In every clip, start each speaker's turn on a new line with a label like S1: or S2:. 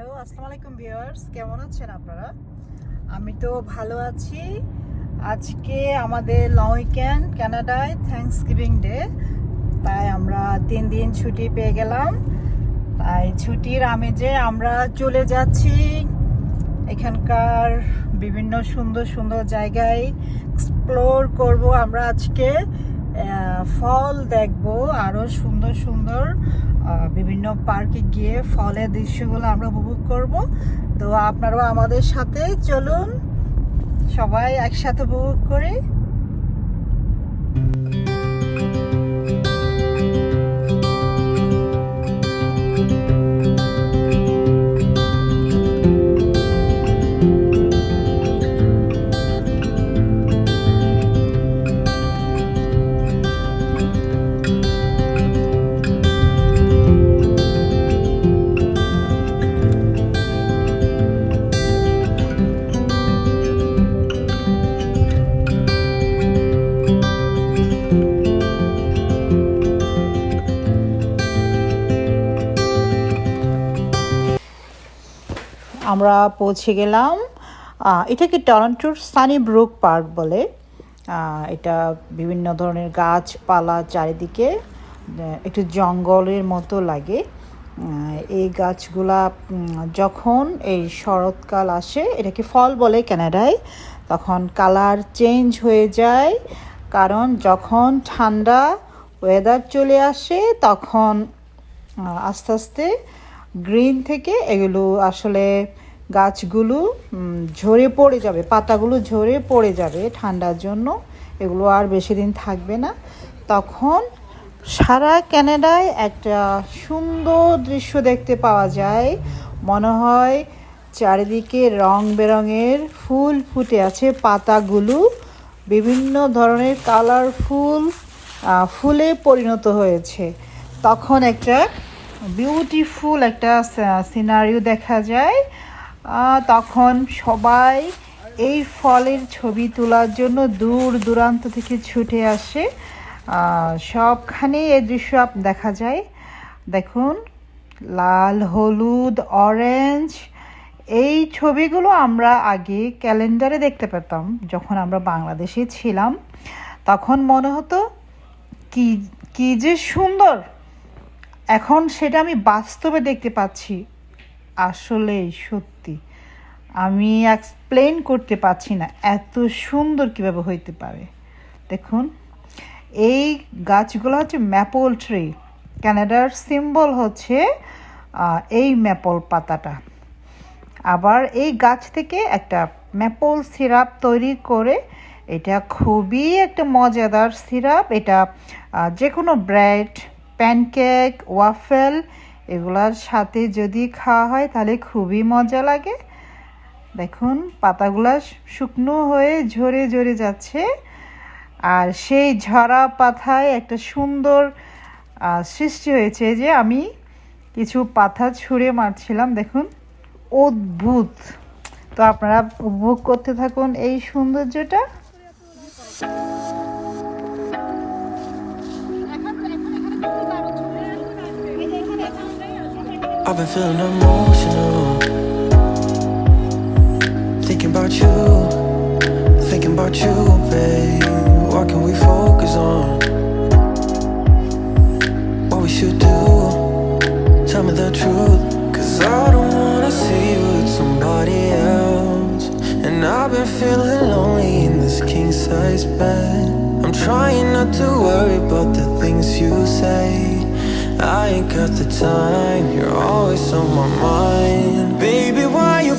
S1: Hello আসসালামু আলাইকুম viewers. কেমন আছেন আপনারা? আমি তো ভালো আছি। আজকে আমাদের লং উইকেন্ড কানাডায় থ্যাংকস গিভিং ডে তাই আমরা তিন দিন ছুটি পেয়ে গেলাম। তাই ছুটির আমেজে আমরা চলে যাচ্ছি। এখানকার বিভিন্ন সুন্দর সুন্দর জায়গায় এক্সপ্লোর করব আমরা আজকে। ফল দেখব, আরও সুন্দর সুন্দর বিভিন্ন পার্কে গিয়ে ফলের দৃশ্যগুলো আমরা উপভোগ করব। তো আপনারাও আমাদের সাথে চলুন, সবাই একসাথে উপভোগ করি। আমরা পৌঁছে গেলাম। এটাকে টরন্টোর সানি ব্রুক পার্ক বলে। এটা বিভিন্ন ধরনের গাছপালা চারিদিকে একটু জঙ্গলের মতো লাগে। এই গাছগুলা যখন এই শরৎকাল আসে, এটাকে ফল বলে কানাডায়, তখন কালার চেঞ্জ হয়ে যায়। কারণ যখন ঠান্ডা ওয়েদার চলে আসে, তখন আস্তে আস্তে গ্রিন থেকে এগুলো আসলে গাছগুলো ঝরে পড়ে যাবে, পাতাগুলো ঝরে পড়ে যাবে ঠান্ডার জন্য, এগুলো আর বেশি দিন থাকবে না। তখন সারা ক্যানাডায় একটা সুন্দর দৃশ্য দেখতে পাওয়া যায়। মনে হয় চারিদিকে রং বেরঙের ফুল ফুটে আছে, পাতাগুলো বিভিন্ন ধরনের কালারফুল ফুলে পরিণত হয়েছে। তখন একটা বিউটিফুল একটা সিনারিও দেখা যায়। তখন সবাই এই ফলের ছবি তোলার জন্য দূর দূরান্ত থেকে ছুটে আসে। আহ, সবখানেই এই দৃশ্য দেখা যায়। দেখুন লাল হলুদ অরেঞ্জ এই ছবিগুলো আমরা আগে ক্যালেন্ডারে দেখতে পেতাম যখন আমরা বাংলাদেশে ছিলাম। তখন মনে হতো কি কি যে সুন্দর! এখন সেটা আমি বাস্তবে দেখতে পাচ্ছি। আসলেই সত্যি। আমি এক্সপ্লেন করতে পারছি না এত সুন্দর কীভাবে হইতে পারে। দেখুন, এই গাছগুলো হচ্ছে ম্যাপল ট্রি ক্যানাডার সিম্বল হচ্ছে এই ম্যাপল পাতাটা। আবার এই গাছ থেকে একটা ম্যাপল সিরাপ তৈরি করে, এটা খুবই একটা মজাদার সিরাপ এটা যে কোনো ব্রেড প্যানকেক ওয়াফেল এগুলার সাথে যদি খাওয়া হয়, তাহলে খুবই মজা লাগে। দেখুন, পাতাগুলা শুকনো হয়ে ঝরে ঝরে যাচ্ছে। আর সেই ঝরা পাতায় একটা সুন্দর সৃষ্টি হয়েছে যে আমি কিছু পাতা ছুঁড়ে মারছিলাম। দেখুন, অদ্ভুত! তো আপনারা উপভোগ করতে থাকুন এই সৌন্দর্যটা।
S2: I've been feeling emotional. Thinking about you, thinking about you, babe. What can we focus on? What we should do? Tell me the truth. Cause I don't wanna see you with somebody else. And I've been feeling lonely in this king size bed. I'm trying not to worry about the things you say. I ain't got the time, you're always on my mind. Baby, why you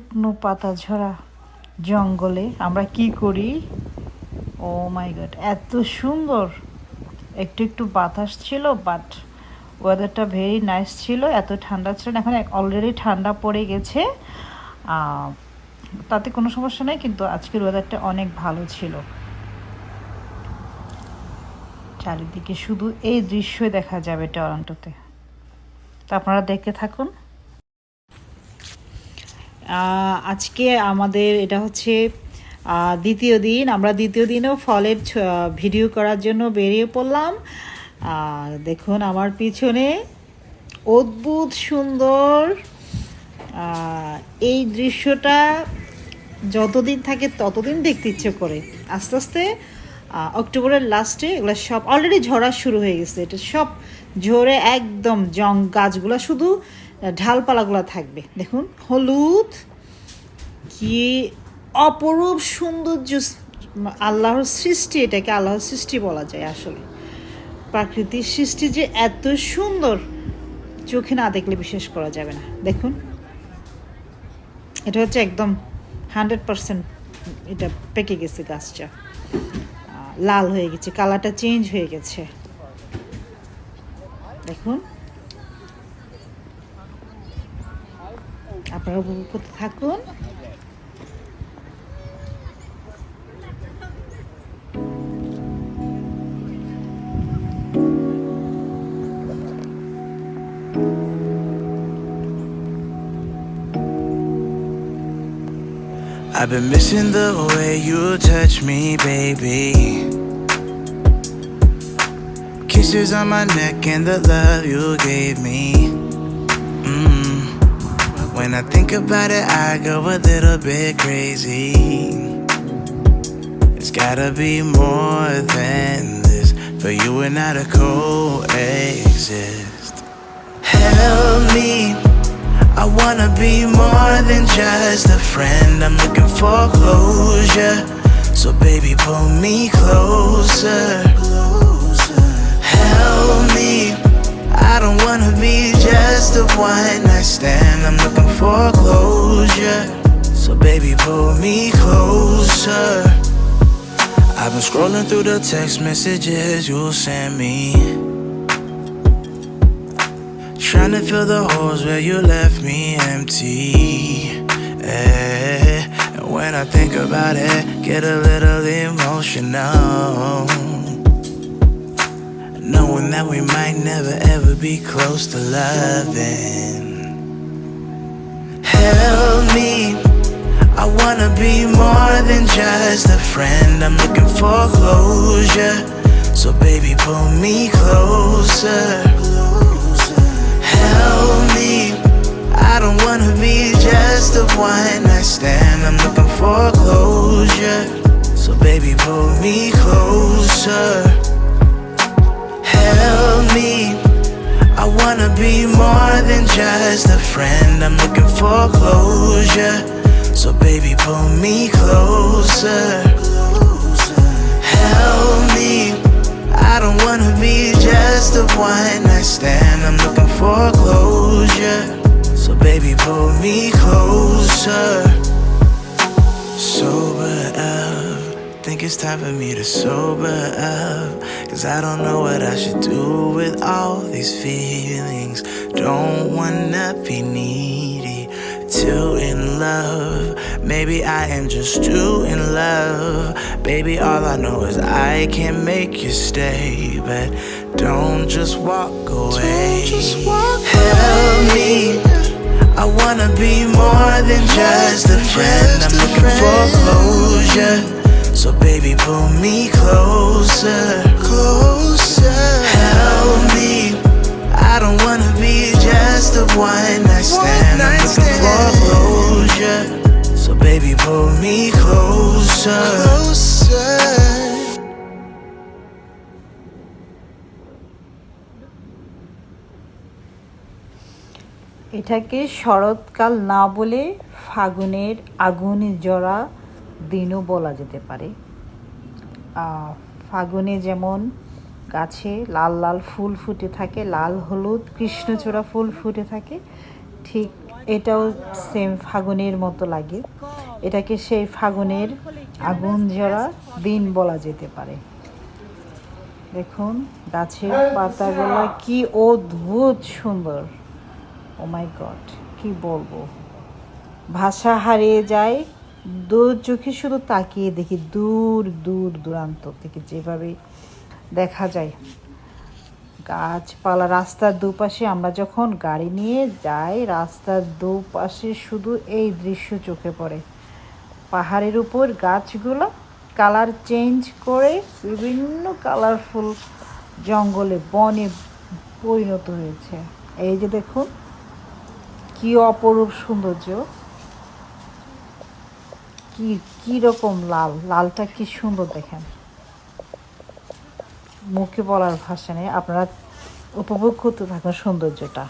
S1: শুকনো পাতা ঝরা জঙ্গলে আমরা কি করি? ও মাই god, এত সুন্দর। একটু একটু বাতাস ছিল, বাট ওয়েদারটা ভেরি নাইস ছিল, এত ঠান্ডা ছিল এখন অলরেডি ঠান্ডা পড়ে গেছে। তাতে কোনো সমস্যা নেই, কিন্তু আজকের ওয়েদারটা অনেক ভালো ছিল। চারিদিকে শুধু এই দৃশ্যই দেখা যাবে টরন্টোতে। তো আপনারা দেখতে থাকুন। আজকে আমাদের এটা হচ্ছে দ্বিতীয় দিন। আমরা দ্বিতীয় দিনেও ফলের ভিডিও করার জন্য বেরিয়ে পড়লাম। দেখুন আমার পিছনে অদ্ভুত সুন্দর এই দৃশ্যটা যতদিন থাকে ততদিন দেখতে ইচ্ছে করে। আস্তে আস্তে অক্টোবরের লাস্টে এগুলো সব অলরেডি ঝরা শুরু হয়ে গেছে। এটা সব ঝরে একদম জং গাছগুলো শুধু ঢালপালাগুলো থাকবে। দেখুন, হলুদ, কি অপরূপ সৌন্দর্য আল্লাহর সৃষ্টি, এটাকে আল্লাহর সৃষ্টি বলা যায় আসলে। প্রাকৃতিক সৃষ্টি যে এত সুন্দর, চোখে না দেখলে বিশ্বাস করা যাবে না। দেখুন, এটা হচ্ছে একদম হান্ড্রেড পারসেন্ট এটা পেকে গেছে গাছটা। লাল হয়ে গেছে, কালারটা চেঞ্জ হয়ে গেছে। দেখুন আপনারা উপভোগ করতে থাকুন
S3: I've been missing the way you touch me, baby. Kisses on my neck and the love you gave me. When I think about it, I go a little bit crazy. It's gotta be more than this for you and I to coexist. Help me. I wanna be more than just a friend. I'm looking for closure. So baby, pull me closer. Help me. I don't wanna be just a one night stand. I'm looking for closure. So baby, pull me closer. I've been scrolling through the text messages you sent me. Trying to fill the holes where you left me empty. Eh, And when I think about it, get a little emotional. Knowing that we might never ever be close to loving. Help me. I wanna be more than just a friend. I'm looking for closure. So baby, pull me closer. Help me. I don't wanna be just a one night stand. I'm looking for closure. So baby, pull me closer. Help me. I wanna be more than just a friend. I'm looking for closure. So baby, pull me closer. Help me. I don't wanna be just a one night stand. I'm looking for closure. So baby, pull me closer. Sober up. Think it's time for me to sober up. Cause I don't know what I should do with all these feelings. Don't wanna be needy. Too in love. Maybe I am just too in love. Baby, all I know is I can't make you stay. But don't just walk away.
S2: just walk
S3: Help me. I wanna be more than just a friend. I'm looking for closure. So baby, pull me closer, closer. Help me. I don't wanna be just a one night stand. I'm looking for closure. So baby, pull me closer, closer.
S1: এটাকে শরৎকাল না বলে ফাগুনের আগুন জড়া দিনও বলা যেতে পারে। ফাগুনে যেমন গাছে লাল লাল ফুল ফুটে থাকে, লাল হলুদ কৃষ্ণচূড়া ফুল ফুটে থাকে, ঠিক এটাও সেম ফাগুনের মতো লাগে। এটাকে সেই ফাগুনের আগুন জড়া দিন বলা যেতে পারে। দেখুন, গাছের পাতাগুলো কি অদ্ভুত সুন্দর। ও মাই গড কি বলব? ভাষা হারিয়ে যায় দু চোখে শুধু তাকিয়ে দেখি দূর দূর দূরান্ত থেকে যেভাবে দেখা যায়। গাছপালা রাস্তার দুপাশে আমরা যখন গাড়ি নিয়ে যাই, রাস্তার দুপাশে শুধু এই দৃশ্য চোখে পড়ে। পাহাড়ের উপর গাছগুলো কালার চেঞ্জ করে বিভিন্ন কালারফুল জঙ্গলে বনে পরিণত হয়েছে। এই যে দেখুন, কি অপরূপ সৌন্দর্য। কি কি রকম লাল? লালটা কি সুন্দর দেখেন। মুখে বলার ভাষা নেই। আপনারা উপভোগ করতে থাকুন সৌন্দর্যটা।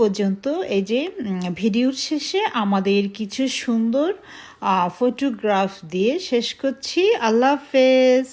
S1: পর্যন্ত এই যে ভিডিওর শেষে আমাদের কিছু সুন্দর ফটোগ্রাফ দিয়ে শেষ করছি। আল্লাহ হাফেজ।